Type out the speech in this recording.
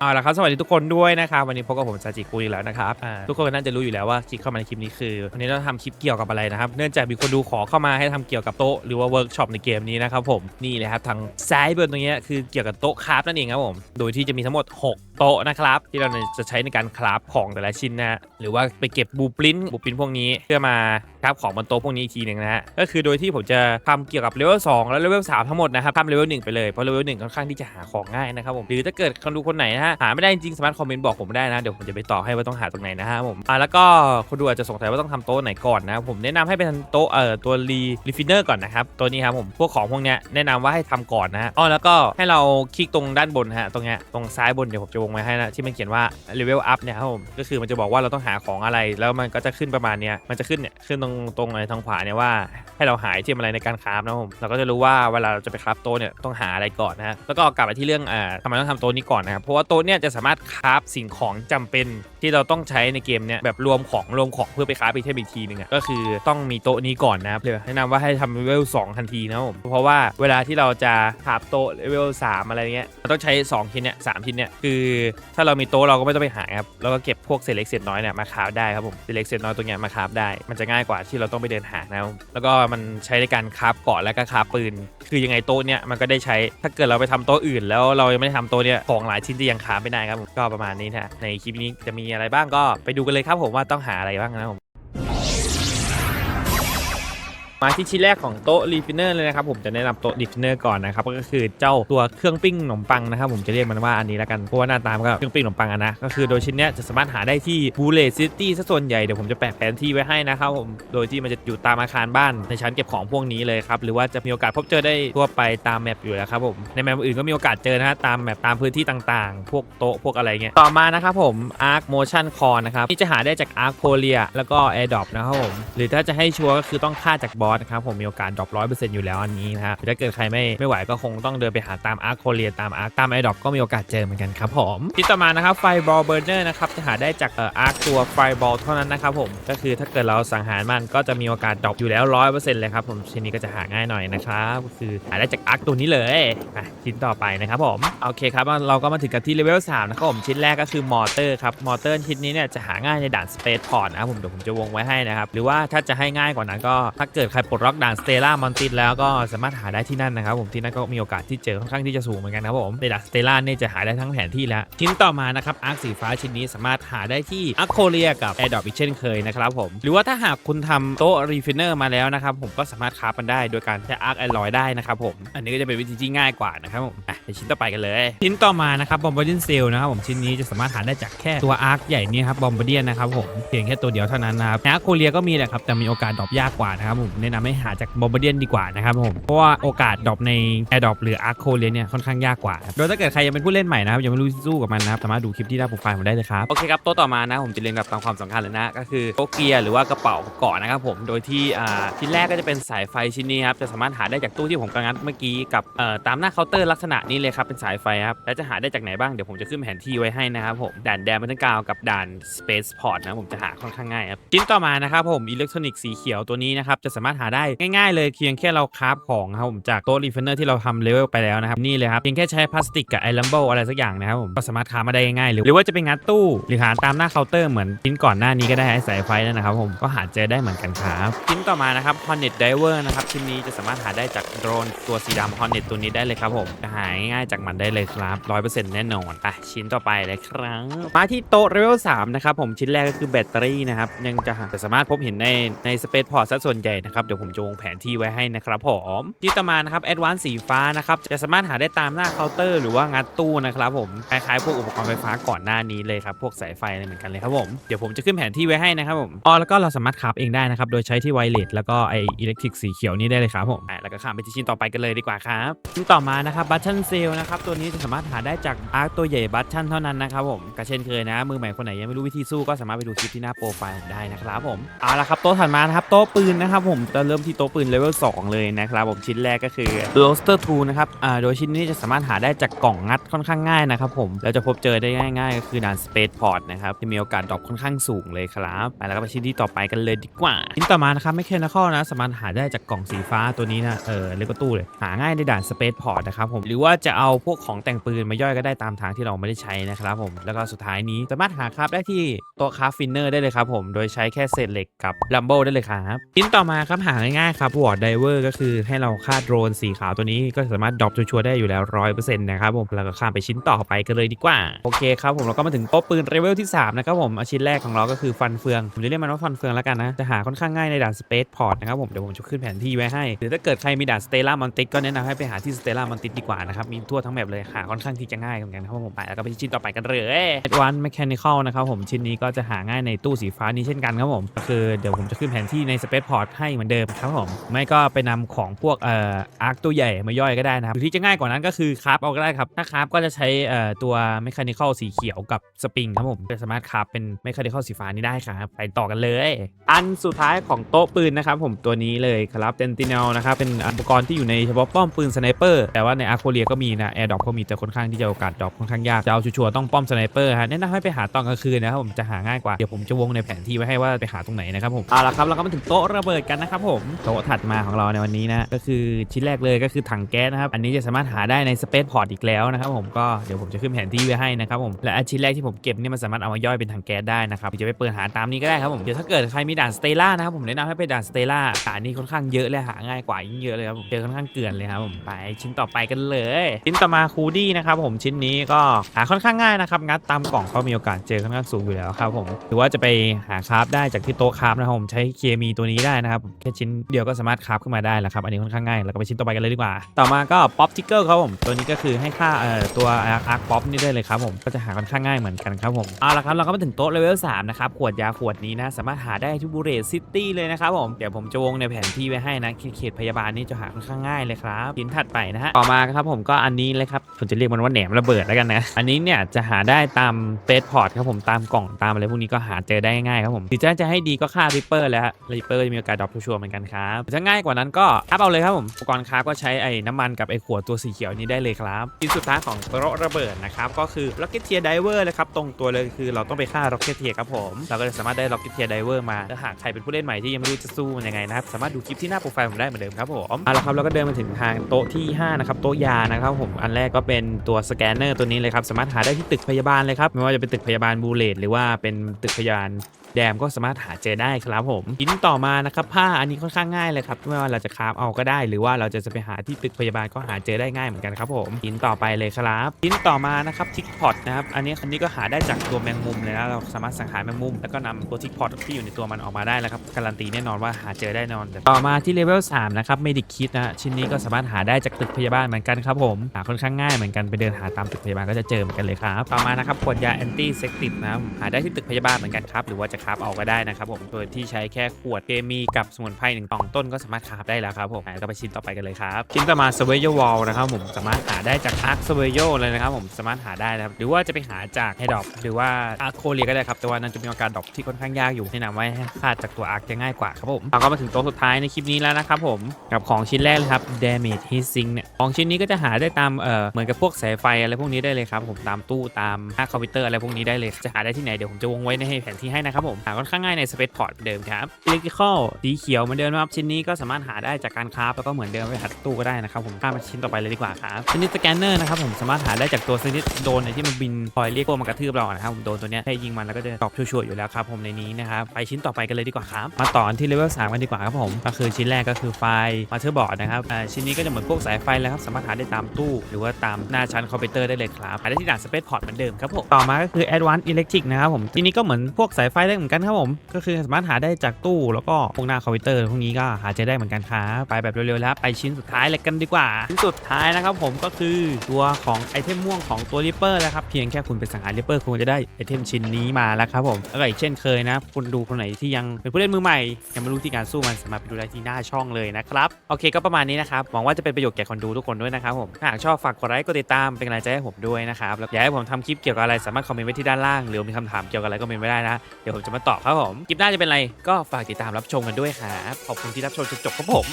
เอาละครับสวัสดีทุกคนด้วยนะครับวันนี้พบกับผมซาจิกุอีกแล้วนะครับอ่าทุกคนน่าจะรู้อยู่แล้วว่าคลิกเข้ามาในคลิปนี้คือวันนี้เราทำคลิปเกี่ยวกับอะไรนะครับเนื่องจากมีคนดูขอเข้ามาให้ทำเกี่ยวกับโต๊ะหรือว่าเวิร์กช็อปในเกมนี้นะครับผมนี่เลยครับทางซ้ายบนตรงเนี้ยคือเกี่ยวกับโต๊ะคราฟนั่นเองครับผมโดยที่จะมีทั้งหมด 6 โต๊ะนะครับที่เราจะใช้ในการคราฟของแต่ละชิ้นนะฮะหรือว่าไปเก็บบูปรินบูปรินพวกนี้เพื่อมาคราฟของบนโต๊ะพวกนี้อีกทีหนึ่งนะฮะก็คือโดยที่ผมจะทำเกี่ยวกับเลเวล2และเลเวล3ทั้งหมดนะครับทำเลเวล1ไปเลยเพราะเลเวล1ค่อนข้างที่จะหาของง่ายนะครับผมหรือถ้าเกิดคนดูคนไหนนะฮะหาไม่ได้จริงสามารถคอมเมนต์บอกผมได้นะเดี๋ยวผมจะไปต่อให้ว่าต้องหาตรงไหนนะฮะผมอ่าแล้วก็คนดูอาจจะสงสัยว่าต้องทำโต๊ะไหนก่อนนะผมแนะนำให้เป็นโต๊ะเอ่อตัวรีรีฟินเนอร์ก่อนนะครับตัวนี้ครับผมพวกของพวกเนี้ยแนะนำว่าให้ทำก่อนนะฮะอ๋อแล้วก็ให้เราคลิกตรงด้านบนฮะตรงเนี้ยตรงซ้ายบนเดี๋ยวผมจะวงไว้ให้นะที่มันเขียนว่าเลเวลอัพเนี่ยครับผมก็คือมันจะบอกว่าเราต้องหาของอะไร แล้วมันก็จะขึ้นประมาณเนี้ยมันจะขึ้นเนี่ยขึ้นตรงตรงอะไรทางขวาเนี่ยว่าให้เราหาไอเทมอะไรในการคราฟนะครับผมเราก็จะรู้ว่าเวลาเราจะไปคราฟโต๊ะเนี่ยต้องหาอะไรก่อนนะฮะแล้วก็กลับไปที่เรื่องอ่าทำไมต้องทำโต๊ะนี้ก่อนนะครับเพราะว่าโต๊ะเนี่ยจะสามารถคราฟสิ่งของจำเป็นที่เราต้องใช้ในเกมเนี่ยแบบรวมของรวมของเพื่อไปคราฟไอเทมอีกทีหนึงอะก็คือต้องมีโต๊ะนี้ก่อนนะครับเลยแนะนำว่าให้ทำเลเวล2ทันทีนะผมเพราะว่าเวลาที่เราจะคราฟโต๊ะเลเวล3อะไรเงี้ยเราต้องใช้2ชิ้นเนี่ยสามชิ้นเนี่ยคือถ้าเรามีโต๊ะเราก็ไม่ต้องไปหาครับเราก็เก็บพวกเศษเล็กเศษน้อยเนี่ยมาคราฟได้ครับผมเศษเล็กเศษน้อยตัวเนี้ยมาคราฟได้ มันจะง่ายกว่าที่เราต้องไปเดินหานะแล้วก็มันใช้ในการคราฟเกาะแล้วก็คราฟปืน คือยังไงโต๊ะเนี่ยมันก็ได้ใช้ถ้าเกิดเราไปทำโต๊ะอื่น แล้วเรายังไม่ได้ทำโต๊ะเนี่ยของหลายชิ้นจะยังขามไปได้ครับผมก็ประมาณนี้นะในคลิปนี้จะมีอะไรบ้างก็ไปดูกันเลยครับผมว่าต้องหาอะไรบ้างนะครับผม มาที่ชิ้นแรกของโต๊ะรีฟินเนอร์เลยนะครับผมจะแนะนำโต๊ะรีฟินเนอร์ก่อนนะครับก็คือเจ้าตัวเครื่องปิ้งขนมปังนะครับผมจะเรียกมันว่าอันนี้แล้วกันเพราะว่าหน้าตามันก็เครื่องปิ้งขนมปังอะนะก็คือโดยชิ้นเนี้ยจะสามารถหาได้ที่บูเลซิตี้ซะส่วนใหญ่เดี๋ยวผมจะแปะแผนที่ไว้ให้นะครับผมโดยที่มันจะอยู่ตามอาคารบ้านในชั้นเก็บของพวกนี้เลยครับหรือว่าจะมีโอกาสพบเจอได้ทั่วไปตามแมปอยู่แล้วครับผมในแมปอื่นก็มีโอกาสเจอนะฮะตามแมปตามพื้นที่ต่างๆ พวกโต๊ะพวกอะไรเงี้ยต่อมานะครับผม Arc Motion Core นะครับที่จะหาได้จาก Arc p o l i a แล้วก็ AirDrop นะครับผมหรือถ้าจะให้ชัวร์ก็คือต้องฆ่าจากบอสนะครับผมมีโอกาสดรอปร้อยเปอร์เซ็นต์อยู่แล้วอันนี้นะฮะถ้าเกิดใครไม่ไม่ไหวก็คงต้องเดินไปหาตาม Arc p o l i a ตาม Arc ตาม AirDrop ก็มีโอกาสเจอเหมือนกันครับผมที่ต่อมานะครับ Fireball Burner นะครับจะหาได้จากเอ่อ Arc ตัว Fireball เท่านั้นนะครับผมก็คือถ้าเกิดเราสังหารมันก็จะมีโอกาสดรอปอยู่แล้วร้อยเปอร์เซ็นต์เลยครับผมชิ้นนี้ก็จะหาง่ายหน่อยนะครับก็คือหาได้จาก Arc ตัวนี้เลยอะชิ้นต่อไปนะครับผมโอเคครับเราก็มาถึงกันที่เลเวล3นะครับผมชิ้นแรกก็คือมอเตอร์ครับมอเตอร์ชิ้นนี้เนี่ยจะหาง่ายในด่าน Space Port นะครับผมเดี๋ยวผมจะวงไว้ให้นะครับหรือว่าถ้าจะให้ง่ายกว่านั้นก็ถ้าเกิดรปลดล็อกด่าน Stella m o n t i n แล้วก็สามารถหาได้ที่นั่นนะครับผมที่นั่นก็มีโอกาสที่เจอค่อนข้างที่จะสูงเหมือนกันนะครับผมในด่าน Stella เนี่ยจะหาได้ทั้งแผนที่แล้วชิ้นต่อมานะครับอาร์คสีฟ้าชิ้นนี้สามารถหาได้ที่อาร์คโคเรียกับ Air d r o p อีกเช่นเคยนะครับผมหรือว่าถ้าหากคุณทำโต๊ะรีฟิเนอร์มาแล้วนะครับผมก็สามารถคราฟมันได้โดยการใช้อาร์คแอลลอยได้นะครับผมอันนี้ก็จะเป็นวิธีที่ง่ายกว่านะครับผมอะไปชิ้นต่อไปกันเลย ชิ้นต่อมานะครับบอมบ์เดียนเซลนะครับผมชิ้นนี้จะสามารถหาได้จากแค่ตัวอาร์คใหญ่นี้ครับบอมบ์เดียนนะครับผมเพียงแค่ตัวเดียวเท่านั้นนะครับอาร์คโคเรียก็มีแหละครับแต่มีโอกาสดรอปยากกว่านะครับผมแนะนำให้หาจากบอมบ์เดียนดีกว่านะครับผมเพราะว่าโอกาสดรอปในแอร์ดรอปหรืออาร์คโคเรียเนี่ยค่อนข้างยากกว่าโดยถ้าเกิดใครยังเป็นผู้เล่นใหม่นะครับยังไม่รู้สู้กับมันนะครับสามารถดูคลิปที่หน้าโปรไฟล์ผมได้เลยครับโอเคครับโต๊ะต่อมานะผมจะเรียงแบบตามความสำคัญเลยนะก็คือโตเกียร์หรือว่ากระเป๋าเกาะนะครับผมโดยที่อ่าชิ้นแรกก็จะเป็นสายไฟชิ้นนี้ครับจะสามารถหาได้จากตู้ที่ผมกำลังงัดเมื่อกี้กับเอ่อตามหน้าเคาน์เตอร์ลักษณะนี้เลยครับเป็นสายไฟครับแล้วจะหาได้จากไหนบ้างเดี๋ยวผมจะขึ้นแผนที่ไว้ให้นะครับผมด่านแดนบันทึกกาวกับด่าน Space Port นะผมจะหาค่อนข้างง่ายครับชิ้นต่อมานะครับผมอิเล็กทรอนิกส์สีเขียวตัวนี้นะครับจะสามารถหาได้ง่ายๆ เลยเพียงแค่เราคราฟของครับผมจากโต๊ะรีเฟนเนอร์ที่เราทำเลเวลไปแล้วนะครับนี่เลยครับเพียงแค่ใช้พลาสติกกับไอลัมโบอะไรสักอย่างนะครับผมก็สามารถคราฟมาได้ง่ายๆหรือหรือว่าจะเป็นงัดตู้หรือหาตามหน้าเคาน์เตอร์เหมือนชิ้นก่อนหน้านี้ก็ได้ไอสายไฟนั่นนะครับผมก็หาเจอได้เหมือนกันครับชิ้นต่อมานะครับ Hornet Diver นะครับชิ้นนี้จะสามารถหาได้จากโดรนตัวสีดำ Hornet ตัวนี้ได้เลยครับผมจะหาง่ายๆจากมันได้เลยครับ100%แน่นอนไปชิ้นต่อไปเลยครับมาที่โต๊ะเลเวล3นะครับผมชิ้นแรกก็คือแบตเตอรี่นะครับยังจะจะสามารถพบเห็นในในสเปซพอร์ตซะส่วนใหญ่นะครับเดี๋ยวผมจะวงแผนที่ไว้ให้นะครับผมชิ้นต่อมานะครับแอดวานซ์สีฟ้านะครับจะสามารถหาได้ตามหน้าเคาน์เตอร์หรือว่างัดตู้นะครับผมคล้ายๆพวกอุปกรณ์ไฟฟ้าก่อนหน้านี้เลยครับพวกสายไฟอะไรเหมือนกันเลยครับผมเดี๋ยวผมจะขึ้นแผนที่ไว้ให้นะครับผมอ๋อแล้วก็เราสามารถคราฟเองได้นะครับโดยใช้ที่ไวเลสแล้วก็ไออิเล็กทริกสีเขียวนี้ได้เลยครับผมอะแล้วก็ข้ามไปที่ชิ้นต่อไปกันเลยดีกว่าครับชิ้นต่อมานะครับบัตชันเซลนะครับตัวนี้จะสามารถหาได้จากอาร์ตัวใหญ่บัตชันเท่านั้นนะครับผมก็เช่นเคยนะมือใหม่คนไหนยังไม่รู้วิธีสู้ก็สามารถไปดูคลิปที่หน้าโปรไฟล์ได้นะครับผมเอาละครับโต๊ะถัดมานะครับโต๊ะปืนนะครับผมจะเริ่มที่โต๊ะปืนเลเวล2เลยนะครับผมชิ้นแรกก็คือ Roaster 2นะครับอ่าโดยชิ้นนี้จะสามารถหาได้จากกล่องงัดค่อนข้างง่ายนะครับผมแล้วจะพบเจอได้ง่าย ๆ ก็คือด่าน Space Port นะครับที่มีโอกาสดรอปค่อนข้างสูงเลยครับไปแล้วก็ไปชิ้นที่ต่อไปกันเลยดีกว่าชิ้นต่อมานะครับไม่แค่นักข้อนะสามารถหาได้จากกล่องสีฟ้าตัวนี้นะเออเรียกว่าตู้เลยหาง่ายในด่าน Space Port นะครับผมหรือว่าจะเอาพวกของแต่งปืนมาย่อยก็ได้ตามทางที่เราไม่ได้ใช้นะครับผมแล้วก็สุดท้ายนี้สามารถหาคราฟได้ที่โต๊ะคราฟฟินเนอร์ได้เลยครับผมโดยใช้แค่เศษเหล็กกับลัมโบได้เลยครับชิ้นต่อมาครับหาง่ายๆครับวอร์ดไดเวอร์ก็คือให้เราคาดโดรนสีขาวตัวนี้ก็สามารถดรอปชัวร์ๆได้อยู่แล้วร้อยเปอร์เซ็นต์นะครับผมแล้วก็ข้ามไปชิ้นต่อไปกันเลยดีกว่า โอเคครับผมเราก็มาถึงโต๊ะปืนเลเวลที่สามนะครับผมอาชิ้นแรกของเราก็คือฟันเฟือง ผมจะเรียกมันว่าฟันเฟืองแล้วกันนะ จะหาค่อนข้างง่ายในด่านสเปซพอร์ตนะครับผมเดี๋ยวผมจะขึ้นแผนที่ไว้ให้ หรือถ้าเกิดใครมีด่านสเตล่ามอนติสก็แนะนำให้ไปหาที่สเตล่ามอนติสดีกว่านะครับมีทั่วทั้งแมปเลยหาค่อนข้างที่จะง่ายเหมือนกันครับผมไปแล้วก็ไปชิ้นต่อไปกันเลยเอ็ดวันแมคแคนิคอลนะครับผมชิ้นนี้ก็จะหาง่ายในตู้สีฟ้านี้เช่นกันครับผมก็คือเดี๋ยวผมจะขึ้นแผนที่ในสเปซพอร์ตให้เหมือนเดิมครับผมไม่ก็ไปนำของพวกเอ่ออาร์คตัวใหญ่มาย่อยก็ได้นะครับหรือที่จะง่ายกว่านั้นก็คือคราฟเอาก็ได้ครับถ้าคราฟก็จะใช้เอ่อตัวแมคแคนิคอลสีเขียวกับสปริงครับผมจะสามารถคราฟเป็นแมคแคนิคอลสีฟ้านี้ได้ครับไปต่อกันเลย อันสุดท้ายของโต๊ะปืนนะครับผมตัวนี้เลยครับเ e นติเนลนะครับเป็นอุปกรณ์ที่อยู่ในเฉพาะป้อมปืนสไนเปอร์แต่ว่าในอาร์โคเรียก็มีนะแอร์ดรอปก็มีแต่ค่อนข้างที่จะโอกาสดรอปค่อนข้างยากจะเอาชัวร์ต้องป้อมสไนเปอร์ฮะแนะนำให้ไปหาตอนกลางคืนนะครับผมจะหาง่ายกว่าเดี๋ยวผมจะวงในแผนที่ไว้ให้ว่าไปหาตรงไหนนะครับผมเอาละครับเราก็มาถึงโต๊ะระเบิดกันนะครับับผมโต๊ะถัดมาของเราในวันนี้นะก็คือชิ้นแรกเลยก็คือถังแก๊สนะครับอันนี้จะสามารถหาได้ในสเปซพอร์ตอีกแล้วนะครับผมก็เดี๋ยวผมจะขึ้นแผนที่ไว้ให้นะครับผมและชิ้นแรกที่ผมเก็บเนี่ยมันสามารถเอามาย่อยเป็นถังแก๊สได้นะครับจะไปเปิดหาตามนี้ก็ได้ครับผมเดี๋ยวถ้าเกิดใครมีด่านสเตล่านะครับผมแนะนำให้ไปด่านสเตล่าด่านนี้ค่อนข้างเยอะและหาง่ายกว่ายิ่งเยอะเลยครับผมเจอค่อนข้างเกลื่อนเลยครับผมไปชิ้นต่อไปกันเลย ชิ้นต่อมาคูดี้นะครับผมชิ้นนี้ก็หาค่อนข้างง่ายนะครับงัดตามกล่องก็มีโอกาสเจอค่อนข้างสูงอยู่แล้วครับผมหรือว่าจะไปหาคราฟได้จากที่โต๊ะคราฟนะครับผมใช้เคมีตัวนี้ได้นะครับค่ชิ้นเดียวก็สามารถคราฟขึ้นมาได้แล้วครับ อันนี้ค่อนข้างง่ายแล้วก็ไปชิ้นต่อไปกันเลยดีกว่า ต่อมาก็ป๊อปทิกเกอร์ครับผม ตัวนี้ก็คือให้ค่าเอ่อตัวอาร์คป๊อปนี่ได้เลยครับผม ก็จะหาค่อนข้างง่ายเหมือนกันครับผม เอาละครับ เราก็มาถึงโต๊ะเลเวล3นะครับ ขวดยาขวดนี้นะ สามารถหาได้ที่บูเรตซิตี้เลยนะครับผม เดี๋ยวผมจะวงในแผนที่ไว้ให้นะ เขตพยาบาลนี่จะหาค่อนข้างง่ายเลยครับชิ้นถัดไปนะฮะ ต่อมาครับผมก็อันนี้เลยครับ ผมจะเรียกมันว่าแหนมระเบิดแล้วกันนะ อันนี้เนี่ยจะหาได้ตามเฟสพอร์ตครับผมตามกล่องตามอะไรพวกนี้ก็หาเจอได้ง่ายครับผมหรือจะจะให้ดีก็ค่าริปเปอร์แล้วริปเปอร์จะมีโอกาสดรอปชัวเหมือนกันครับจะง่ายกว่านั้นก็คราฟเอาเลยครับผมอุปกรณ์คราฟก็ใช้ไอ้น้ำมันกับไอ้ขวดตัวสีเขียวนี้ได้เลยครับชิ้นสุดท้ายของโต๊ะระเบิดนะครับก็คือ Rocketeer Diver เลยครับตรงตัวเลยคือเราต้องไปฆ่า Rocketeer ครับผม เราก็จะสามารถได้ Rocketeer Diver มาถ้าหากใครเป็นผู้เล่นใหม่ที่ยังไม่รู้จะสู้มันยังไงนะครับสามารถดูคลิปที่หน้าโปรไฟล์ผมได้เหมือนเดิมครับผมเอาละครับเราก็เดินมาถึงทางโต๊ะที่ห้านะครับโต๊ะยานะครับผมอันแรกก็เป็นตัวสแกนเนอร์ตัวนี้เลยครับสามารถหาได้ที่ตึกพยาบาลเลยครับไม่ว่าจะเป็นตึกพยาบาลบูเลตหรือว่าเป็นตึกพยาบาล แดมก็สามารถหาเจอได้ครับผมชิ้นต่อมานะครับผ้าอันนี้ค่อนข้างง่ายเลยครับไม่ว่าเราจะคราฟเอาก็ได้ หรือว่าเราจะจะไปหาที่ตึกพยาบาลก็หาเจอได้ง่ายเหมือนกันครับผมชิ้นต่อไปเลยครับชิ้นต่อมานะครับทิกพอตนะครับอันนี้คันนี้ก็หาได้จากตัวแมงมุมเลยนะเราสามารถสังหารแมงมุม แล้วก็นำตัวทิกพอตที่อยู่ในตัวมันออกมาได้แล้วครับการันตีแน่นอนว่าหาเจอได้แน่นอน ต่อมาที่เลเวล3นะครับเมดิคิดนะชิ้นนี้ก็สามารถหาได้จากตึกพยาบาลเหมือนกันครับผมหาค่อนข้างง่ายเหมือนกันไปเดินหาตามตึกพยาบาลก็จะเจอเหมือนกันเลยครับต่อมานะครับขวดยาแอนตี้เซกติฟนะหาได้ที่ตึกพยาบาลเหมือนกันครับหรือว่าจะราฟเอาก็ได้นะครับผมโดยที่ใช้แค่ขวดเคมีกับสมุนไพรหนึ่งกล่องต้นก็สามารถคราฟได้แล้วครับผมก็ไปชิ้นต่อไปกันเลยครับชิ้นต่อมาสเว y ยวอลนะครับผมสามารถหาได้จากอาร์คสเว y ยเลยนะครับผมสามารถหาได้นะครับหรือว่าจะไปหาจากไฮดอปหรือว่าอาร์โคเรียก็ได้ครับแต่ว่านั้นจะมีโอกาสดรอปที่ค่อนข้างยากอยู่แนะนำไว้ให้คาดจากตัวอาร์คจะง่ายกว่าครับผมเราก็มาถึงโต๊ะสุดท้ายในคลิปนี้แล้วนะครับผมกับของชิ้นแรกเลยครับ damage heat sink เนี่ยของชิ้นนี้ก็จะหาได้ตามเอ่อเหมือนกับพวกสายไฟอะไรพวกนี้ได้เลยครับผมตามตู้ตามห้าคอมพิวเตอร์อะไรพวกนี้ได้เลยจะหาได้ที่ไหนเดี๋ยวผมจะวงไว้ในแผนที่ให้นะครับผมหาค่อนข้างง่ายใน Space Port เดิมครับ Electrical สีเขียวเหมือนเดิมนะครับชิ้นนี้ก็สามารถหาได้จากการคราฟแล้วก็เหมือนเดิมไปหาตู้ก็ได้นะครับผมข้ามมาชิ้นต่อไปเลยดีกว่าครับชนิดสแกนเนอร์นะครับผมสามารถหาได้จากตัวชนิดโดนในที่มันบินคอยเรียกพวกมากระทืบเราอะนะครับผมโดนตัวเนี้ยให้ยิงมันแล้วก็จะตอบชัวร์อยู่แล้วครับผมในนี้นะครับไปชิ้นต่อไปกันเลยดีกว่าครับมาต่อกันที่เลเวล3กันดีกว่าครับผมก็คือชิ้นแรกก็คือไฟมาเตอร์บอร์ดนะครับชิ้นนี้ก็จะเหมือนพวกสายไฟแล้วครับสามารถหาได้ตามตู้ หรือว่าตามหน้าชั้นคอมพิวเตอร์ได้เลยครับหาได้ที่ด่านสเปซพอร์ตเหมือนเดิมครับผมต่อมาก็คือ Advanced Electric นะครับผมทีนี้ก็เหมือนพวกสายไฟได้เหมือนกันครับผม ก็คือสามารถหาได้จากตู้แล้วก็พวกหน้าคอมพิวเตอร์พวกนี้ก็หาเจอได้เหมือนกันครับไปแบบเร็วๆแล้วไปชิ้นสุดท้ายเลยกันดีกว่า ชิ้นสุดท้ายนะครับผมก็คือตัวของไอเทมม่วงของตัวริปเปอร์แล้วครับเพียงแค่คุณไปสังหารริปเปอร์คุณจะได้ไอเทมชิ้นนี้มาแล้วครับผมแล้วก็อีกเช่นเคยนะคุณดูคนไหนที่ยังเป็นผู้เล่นมือใหม่ยังไม่รู้ที่การสู้มันสามารถไปดูได้ที่หน้าช่องเลยนะครับโอเคก็ประมาณนี้นะครับหวังว่าจะเป็นประโยชน์แก่คนดูทุกคนด้วยนะครับผมถ้าหากชอบฝากกดไลค์กดติดตามเป็นกำลังใจให้ผมด้วยนะครับแล้วอยากให้ผมทำคลิปเกี่ยวกับอะไรสามารถคอมเมนต์ไว้ที่ด้านล่างหรือมีคำถามเกี่ยวกับอะไรก็เมนต์ไว้ได้นะเดี๋ยวผมจะมาตอบครับผมคลิปหน้าจะเป็นอะไรก็ฝากติดตามรับชมกันด้วยครับขอบคุณที่รับชมจนจบครับผม